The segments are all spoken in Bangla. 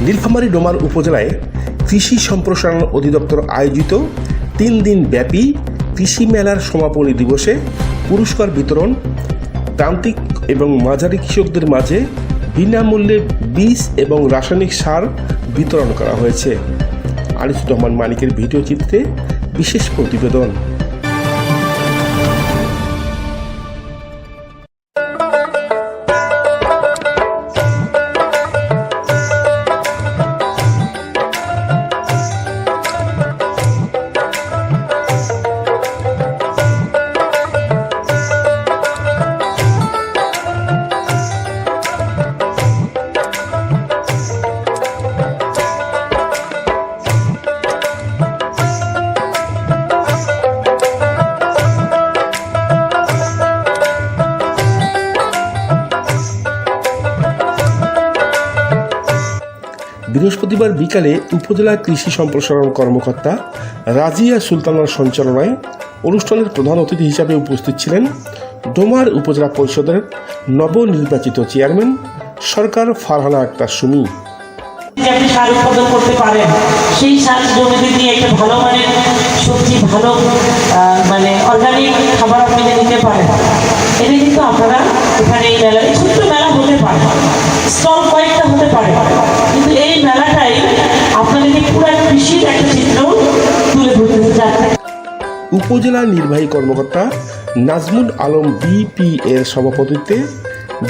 নীলফামারী ডোমার উপজেলায় কৃষি সম্প্রসারণ অধিদপ্তর আয়োজিত তিন দিন ব্যাপী কৃষি মেলার সমাপনী দিবসে পুরস্কার বিতরণ প্রান্তিক এবং মাঝারি কৃষকদের মাঝে বিনামূল্যে বীজ এবং রাসায়নিক সার বিতরণ করা হয়েছে। আনিসুর রহমান মানিকের ভিডিও চিত্রে বিশেষ প্রতিবেদন। বৃহস্পতিবার বিকালে উপজেলা কৃষি সম্প্রসারণ কর্মকর্তা রাজিয়া সুলতানার সঞ্চালনায় অনুষ্ঠানের প্রধান অতিথি হিসাবে উপস্থিত ছিলেন ডোমার উপজেলা পরিষদের নবনির্বাচিত চেয়ারম্যান সরকার ফারহানা আক্তার সুমি। আপনি সার উৎপাদন করতে পারেন সেই সার জমিতে দিয়ে একটা ভালো মানের সবজি, ভালো মানে অর্গানিক খাবার আপনি নিতে পারেন। এটা কিন্তু আপনারা এখানে এই মেলা এই ছোট্ট মেলা হতে পারে। স্টল কয়েকটা হতে পারে। উপজেলা নির্বাহী কর্মকর্তা নাজমুল আলম বিপি এর সভাপতিত্বে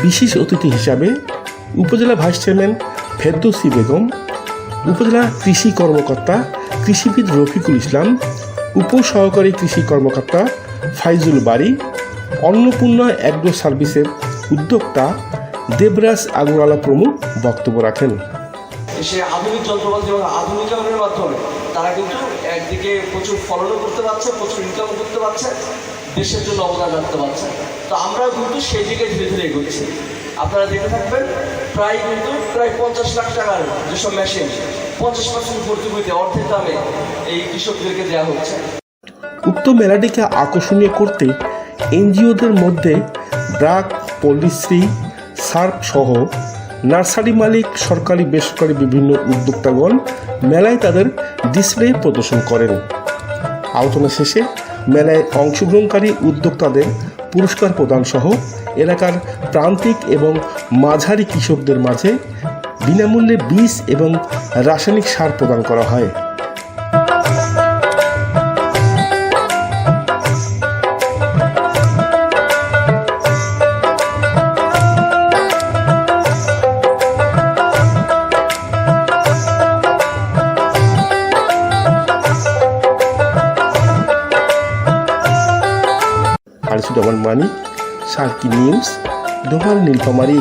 বিশেষ অতিথি হিসাবে উপজেলা ভাইস চেয়ারম্যান ফেরদৌসি বেগম, উপজেলা কৃষি কর্মকর্তা কৃষিবিদ রফিকুল ইসলাম, উপসহকারী কৃষি কর্মকর্তা ফাইজুল বাড়ি অন্নপূর্ণা অ্যাগ্রো সার্ভিসের উদ্যোক্তা দেবরাজ আগরওয়ালা প্রমুখ বক্তব্য রাখেন। সে আধুনিক যন্ত্রপাতি এবং আধুনিকরণের মাধ্যমে তারা কিন্তু একদিকে প্রচুর ফলনও করতে পারছে, প্রচুর ইনকাম করতে পারছে, দেশের জন্য অবদান রাখতে পারছে। তো আমরাও কিন্তু সেই দিকে ধীরে ধীরে এগোচ্ছি। আপনারা দেখে থাকবেন, প্রায় কিন্তু প্রায় পঞ্চাশ লাখ টাকার যেসব মেশিন পঞ্চাশ পার্সেন্ট ভর্তুকিতে অর্ধেক দামে এই কৃষকদেরকে দেওয়া হচ্ছে। উক্ত মেলাটিকে আকর্ষণীয় করতে এনজিওদের মধ্যে ব্রাক পল্লীশ্রী সার্প সহ নার্সারি মালিক, সরকারি, বেসরকারি বিভিন্ন উদ্যোক্তাগণ মেলায় তাদের ডিসপ্লে প্রদর্শন করেন। আলোচনা শেষে মেলায় অংশগ্রহণকারী উদ্যোক্তাদের পুরস্কার প্রদান সহ এলাকার প্রান্তিক এবং মাঝারি কৃষকদের মাঝে বিনামূল্যে বীজ এবং রাসায়নিক সার প্রদান করা হয়। আনিসুর মানি সার্কি নিউজ ডোভার নীলফামারী।